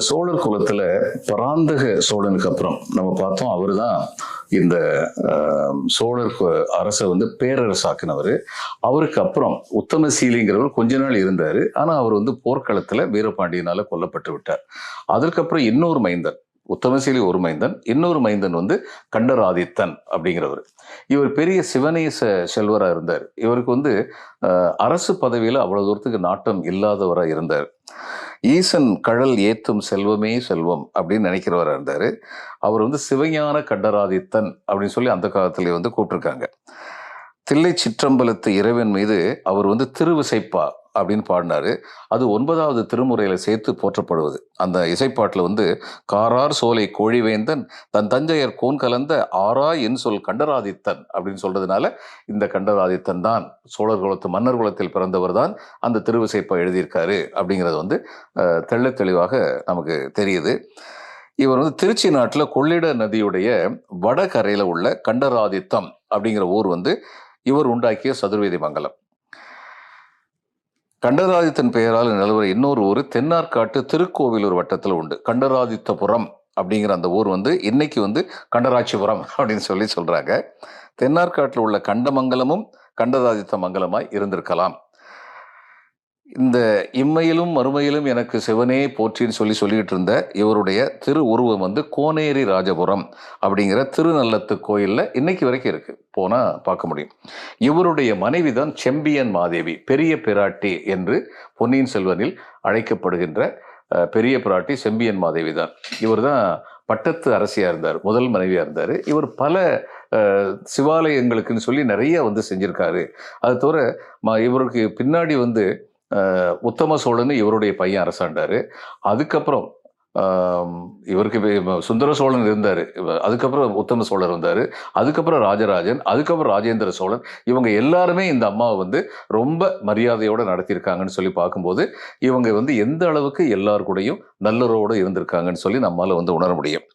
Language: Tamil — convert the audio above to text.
சோழர் குலத்துல பராந்தக சோழனுக்கு அப்புறம் நம்ம பார்த்தோம் அவர்தான் இந்த சோழர் கு- அரசை வந்து பேரரசாக்குனவர். அவருக்கு அப்புறம் உத்தமசீலிங்கிறவர் கொஞ்ச நாள் இருந்தார். ஆனால் அவர் வந்து போர்க்களத்தில் வீரபாண்டியனால கொல்லப்பட்டு விட்டார். அதற்கப்புறம் இன்னொரு மைந்தன் உத்தமசீலி ஒரு மைந்தன் இன்னொரு மைந்தன் வந்து கண்டராதித்தன் அப்படிங்கிறவர். இவர் பெரிய சிவனேச செல்வராக இருந்தார். இவருக்கு வந்து அரசு பதவியில் அவ்வளோ தூரத்துக்கு நாட்டம் இல்லாதவராக இருந்தார். ஈசன் கடல் ஏத்தும் செல்வமே செல்வம் அப்படின்னு நினைக்கிறவராக இருந்தார். அவர் வந்து சிவஞான கண்டராதித்தன் அப்படின்னு சொல்லி அந்த காலத்திலே வந்து கூப்பிட்டுருக்காங்க. தில்லை சிற்றம்பலத்து இறைவன் மீது அவர் வந்து திருவிசைப்பா அப்படின்னு பாடினாரு. அது ஒன்பதாவது திருமுறையில் சேர்த்து போற்றப்படுவது. அந்த இசைப்பாட்டில் வந்து காரார் சோலை கோழிவேந்தன் தன் தஞ்சையர் கோன் கலந்த ஆரா என் சொல் கண்டராதித்தன் அப்படின்னு சொல்றதுனால இந்த கண்டராதித்தன் தான் சோழர் குலத்து மன்னர் குலத்தில் பிறந்தவர் தான் அந்த திருவிசைப்பா எழுதியிருக்காரு அப்படிங்கிறது வந்து தெள்ள தெளிவாக நமக்கு தெரியுது. இவர் வந்து திருச்சி நாட்டில் கொள்ளிட நதியுடைய வடகரையில் உள்ள கண்டராதித்தம் அப்படிங்கிற ஊர் வந்து இவர் உண்டாக்கிய சதுர்வேதி மங்கலம். கண்டராதித்தன் பெயரால் நிலவர இன்னொரு ஊர் தென்னார்காட்டு திருக்கோவிலூர் வட்டத்தில் உண்டு. கண்டராதித்தபுரம் அப்படிங்கிற அந்த ஊர் வந்து இன்னைக்கு வந்து கண்டராட்சிபுரம் அப்படின்னு சொல்லி சொல்கிறாங்க தென்னார்காட்டில் உள்ள கண்டமங்கலமும் கண்டராதித்த மங்கலமாய் இருந்திருக்கலாம். இந்த இம்மையிலும் மறுமையிலும் எனக்கு சிவனே போற்றின்னு சொல்லி சொல்லிக்கிட்டு இருந்த இவருடைய திரு உருவம் வந்து கோனேரி ராஜபுரம் அப்படிங்கிற திருநல்லத்து கோயிலில் இன்னைக்கு வரைக்கும் இருக்குது போனால் பார்க்க முடியும். இவருடைய மனைவி தான் செம்பியன் மாதேவி பெரிய பிராட்டி என்று பொன்னியின் செல்வனில் அழைக்கப்படுகின்ற பெரிய பிராட்டி செம்பியன் மாதேவி தான். இவர் தான் பட்டத்து அரசியாக இருந்தார் முதல் மனைவியாக இருந்தார். இவர் பல சிவாலயங்களுக்குன்னு சொல்லி நிறைய வந்து செஞ்சுருக்காரு. அது தவிர இவருக்கு பின்னாடி வந்து உத்தம சோழன் இவருடைய பையன் அரசாண்டாரு. அதுக்கப்புறம் இவருக்கு சுந்தர சோழன் இருந்தார். அதுக்கப்புறம் உத்தம சோழர் வந்தார். அதுக்கப்புறம் ராஜராஜன் அதுக்கப்புறம் ராஜேந்திர சோழன். இவங்க எல்லாருமே இந்த அம்மாவை வந்து ரொம்ப மரியாதையோடு நடத்தியிருக்காங்கன்னு சொல்லி பார்க்கும்போது இவங்க வந்து எந்த அளவுக்கு எல்லாருக்கூடையும் கூடயும் நல்லரோடு இருந்திருக்காங்கன்னு சொல்லி நம்மளால் வந்து உணர முடியும்.